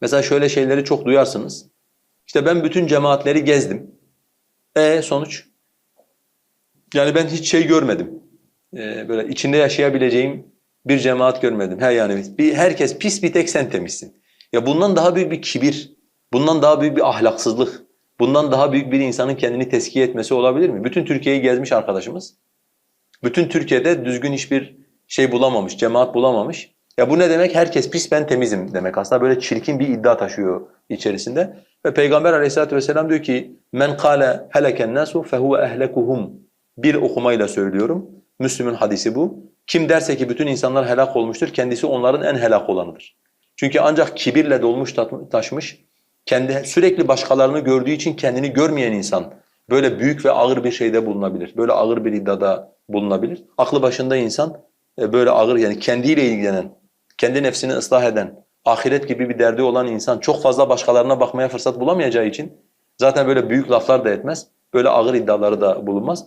Mesela şöyle şeyleri çok duyarsınız. İşte ben bütün cemaatleri gezdim. E sonuç? Yani ben hiç şey görmedim. Ee, böyle içinde yaşayabileceğim bir cemaat görmedim. He yani bir, herkes pis bir tek sen temizsin. Ya bundan daha büyük bir kibir, bundan daha büyük bir ahlaksızlık, bundan daha büyük bir insanın kendini teskiye etmesi olabilir mi? Bütün Türkiye'yi gezmiş arkadaşımız. Bütün Türkiye'de düzgün hiçbir şey bulamamış, cemaat bulamamış. Ya bu ne demek? Herkes pis ben temizim demek. Aslında böyle çirkin bir iddia taşıyor içerisinde. Ve Peygamber aleyhissalatu vesselam diyor ki men kâle heleken nasu fehuve ehlekuhum. Bir okumayla söylüyorum. Müslüm'ün hadisi bu. Kim derse ki bütün insanlar helak olmuştur, kendisi onların en helak olanıdır. Çünkü ancak kibirle dolmuş taşmış, kendi sürekli başkalarını gördüğü için kendini görmeyen insan böyle büyük ve ağır bir şeyde bulunabilir. Böyle ağır bir iddiada bulunabilir. Aklı başında insan e, böyle ağır yani kendiyle ilgilenen, kendi nefsini ıslah eden, ahiret gibi bir derdi olan insan çok fazla başkalarına bakmaya fırsat bulamayacağı için zaten böyle büyük laflar da etmez. Böyle ağır iddiaları da bulunmaz.